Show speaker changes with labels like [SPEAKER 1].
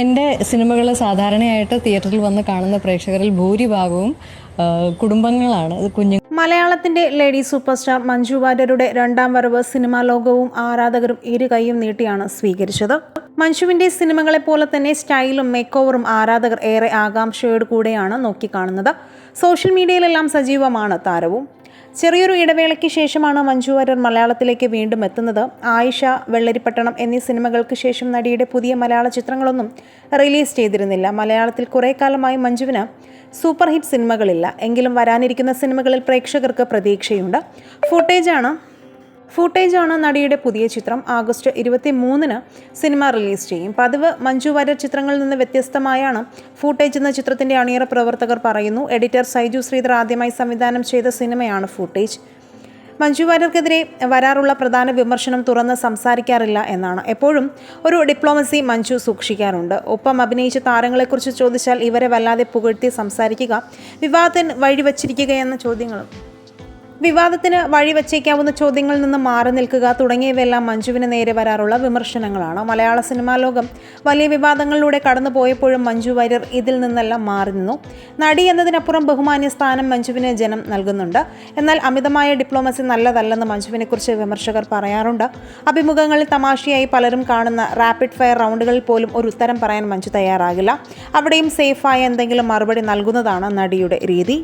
[SPEAKER 1] എന്റെ സിനിമകൾ സാധാരണയായിട്ട് തിയേറ്ററിൽ വന്ന് കാണുന്ന പ്രേക്ഷകരിൽ ഭൂരിഭാഗവും കുടുംബങ്ങളാണ്. കുഞ്ഞു
[SPEAKER 2] മലയാളത്തിന്റെ ലേഡി സൂപ്പർ സ്റ്റാർ മഞ്ജു വാര്യരുടെ രണ്ടാം വരവ് സിനിമാ ലോകവും ആരാധകരും ഇരു കൈയും നീട്ടിയാണ് സ്വീകരിച്ചത്. മഞ്ജുവിന്റെ സിനിമകളെ പോലെ തന്നെ സ്റ്റൈലും മേക്ക് ഓവറും ആരാധകർ ഏറെ ആകാംക്ഷയോട് കൂടെയാണ് നോക്കിക്കാണുന്നത്. സോഷ്യൽ മീഡിയയിലെല്ലാം സജീവമാണ് താരവും. ചെറിയൊരു ഇടവേളയ്ക്ക് ശേഷമാണ് മഞ്ജു വാര്യർ മലയാളത്തിലേക്ക് വീണ്ടും എത്തുന്നത്. ആയിഷ വെള്ളരിപ്പട്ടണം എന്നീ സിനിമകൾക്ക് ശേഷം നടിയുടെ പുതിയ മലയാള ചിത്രങ്ങളൊന്നും റിലീസ് ചെയ്തിരുന്നില്ല. മലയാളത്തിൽ കുറേ കാലമായി മഞ്ജുവിന് സൂപ്പർ ഹിറ്റ് സിനിമകളില്ല. എങ്കിലും വരാനിരിക്കുന്ന സിനിമകളിൽ പ്രേക്ഷകർക്ക് പ്രതീക്ഷയുണ്ട്. ഫുട്ടേജാണ് ഫുട്ടേജാണ് നടിയുടെ പുതിയ ചിത്രം. ആഗസ്റ്റ് ഇരുപത്തി മൂന്നിന് സിനിമ റിലീസ് ചെയ്യും. പതിവ് മഞ്ജു വാര്യർ ചിത്രങ്ങളിൽ നിന്ന് വ്യത്യസ്തമായാണ് ഫുട്ടേജ് എന്ന ചിത്രത്തിന്റെ അണിയറ പ്രവർത്തകർ പറയുന്നു. എഡിറ്റർ സൈജു ശ്രീധർ ആദ്യമായി സംവിധാനം ചെയ്ത സിനിമയാണ് ഫുട്ടേജ്. മഞ്ജു വാര്യർക്കെതിരെ വരാറുള്ള പ്രധാന വിമർശനം തുറന്ന് സംസാരിക്കാറില്ല എന്നാണ്. എപ്പോഴും ഒരു ഡിപ്ലോമസി മഞ്ജു സൂക്ഷിക്കാറുണ്ട്. ഒപ്പം അഭിനയിച്ച താരങ്ങളെക്കുറിച്ച് ചോദിച്ചാൽ ഇവരെ വല്ലാതെ പുകഴ്ത്തി സംസാരിക്കുക വിവാഹത്തിന് വഴിവച്ചിരിക്കുകയെന്ന ചോദ്യങ്ങളും വിവാദത്തിന് വഴിവെച്ചേക്കാവുന്ന ചോദ്യങ്ങളിൽ നിന്ന് മാറി നിൽക്കുക തുടങ്ങിയവയെല്ലാം മഞ്ജുവിന് നേരെ വരാറുള്ള വിമർശനങ്ങളാണ്. മലയാള സിനിമാ ലോകം വലിയ വിവാദങ്ങളിലൂടെ കടന്നു പോയപ്പോഴും മഞ്ജു വാര്യർ ഇതിൽ നിന്നെല്ലാം മാറി നിന്നു. നടി എന്നതിനപ്പുറം ബഹുമാന്യ സ്ഥാനം മഞ്ജുവിന് ജനം നൽകുന്നുണ്ട്. എന്നാൽ അമിതമായ ഡിപ്ലോമസി നല്ലതല്ലെന്ന് മഞ്ജുവിനെക്കുറിച്ച് വിമർശകർ പറയാറുണ്ട്. അഭിമുഖങ്ങളിൽ തമാശയായി പലരും കാണുന്ന റാപ്പിഡ് ഫയർ റൗണ്ടുകളിൽ പോലും ഒരു ഉത്തരം പറയാൻ മഞ്ജു തയ്യാറാകില്ല. അവിടെയും സേഫായ എന്തെങ്കിലും മറുപടി നൽകുന്നതാണ് നടിയുടെ രീതി.